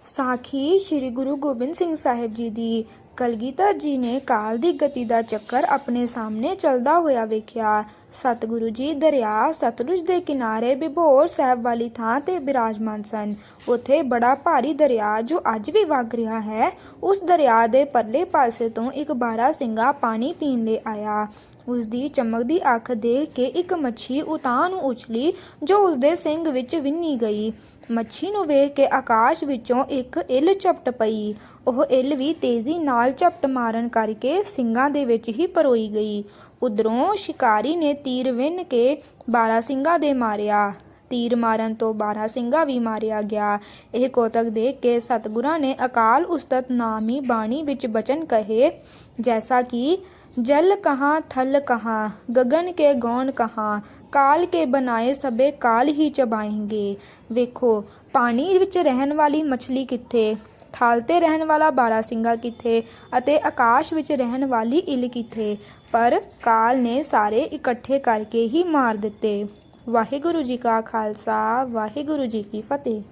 ਸਾਖੀ ਸ੍ਰੀ ਗੁਰੂ ਗੋਬਿੰਦ ਸਿੰਘ ਸਾਹਿਬ ਜੀ ਦੀ ਕਲਗੀਧਰ ਜੀ ਨੇ ਕਾਲ ਦੀ ਗਤੀ ਦਾ ਚੱਕਰ ਆਪਣੇ ਸਾਹਮਣੇ ਚੱਲਦਾ ਹੋਇਆ ਵੇਖਿਆ। ਸਤਿਗੁਰੂ ਜੀ ਦਰਿਆ, ਸਤਲੁਜ ਦੇ ਕਿਨਾਰੇ ਬਿਭੋਰ ਸਾਹਿਬ ਵਾਲੀ ਥਾਂ ਤੇ ਬਿਰਾਜਮਾਨ ਸਨ। ਉੱਥੇ ਬੜਾ ਭਾਰੀ ਦਰਿਆ ਜੋ ਅੱਜ ਵੀ ਵਗ ਰਿਹਾ ਹੈ, ਉਸ ਦਰਿਆ ਦੇ ਪਰਲੇ ਪਾਸੇ ਤੋਂ ਇੱਕ ਬਾਰਾ ਸਿੰਘਾ ਪਾਣੀ ਪੀਣ ਲਈ ਆਇਆ। ਉਸ ਦੀ ਚਮਕਦੀ ਅੱਖ ਦੇਖ ਕੇ ਇੱਕ ਮੱਛੀ ਉਤਾਂ ਨੂੰ ਉਛਲੀ, ਜੋ ਉਸ ਦੇ ਸਿੰਗ ਵਿੱਚ ਵਿੰਨੀ ਗਈ। ਮੱਛੀ ਨੂੰ ਵੇਖ ਕੇ ਆਕਾਸ਼ ਵਿੱਚੋਂ ਇੱਕ ਇਲ ਝਪਟ ਪਈ। ਉਹ ਇੱਲ ਵੀ ਤੇਜ਼ੀ ਨਾਲ ਝਪਟ ਮਾਰਨ ਕਰਕੇ ਸਿੰਘਾਂ ਦੇ ਵਿੱਚ ਹੀ ਪਰੋਈ ਗਈ। ਉਧਰੋਂ ਸ਼ਿਕਾਰੀ ਨੇ ਤੀਰ ਵਿੰਨ ਕੇ ਬਾਰਾ ਸਿੰਘਾਂ ਦੇ ਮਾਰਿਆ। ਤੀਰ ਮਾਰਨ ਤੋਂ ਬਾਰਾ ਸਿੰਘਾਂ ਵੀ ਮਾਰਿਆ ਗਿਆ। ਇਹ ਕੋਤਕ ਦੇਖ ਕੇ ਸਤਿਗੁਰਾਂ ਨੇ ਅਕਾਲ ਉਸਤਤ ਨਾਮੀ ਬਾਣੀ ਵਿੱਚ ਬਚਨ ਕਹੇ, ਜੈਸਾ ਕਿ ਜਲ ਕਹਾਂ, ਥਲ ਕਹਾਂ ਗगन ਕੇ ਗੌਣ ਕਹਾਂ, ਕਾਲ ਕੇ ਬਣਾਏ ਸਭੇ ਕਾਲ ਹੀ ਚਬਾਏਂਗੇ। ਵੇਖੋ, ਪਾਣੀ ਵਿੱਚ ਰਹਿਣ ਵਾਲੀ ਮੱਛਲੀ ਕਿੱਥੇ? ਥਲ ਤੇ ਰਹਿਣ ਵਾਲਾ ਬਾਰਾ ਸਿੰਘਾ ਕਿੱਥੇ ਅਤੇ ਆਕਾਸ਼ ਵਿੱਚ ਰਹਿਣ ਵਾਲੀ ਇਲ ਕਿੱਥੇ? ਪਰ ਕਾਲ ਨੇ ਸਾਰੇ ਇਕੱਠੇ ਕਰਕੇ ਹੀ ਮਾਰ ਦਿੱਤੇ। ਵਾਹਿਗੁਰੂ ਜੀ ਕਾ ਖਾਲਸਾ, ਵਾਹਿਗੁਰੂ ਜੀ ਕੀ ਫਤਿਹ।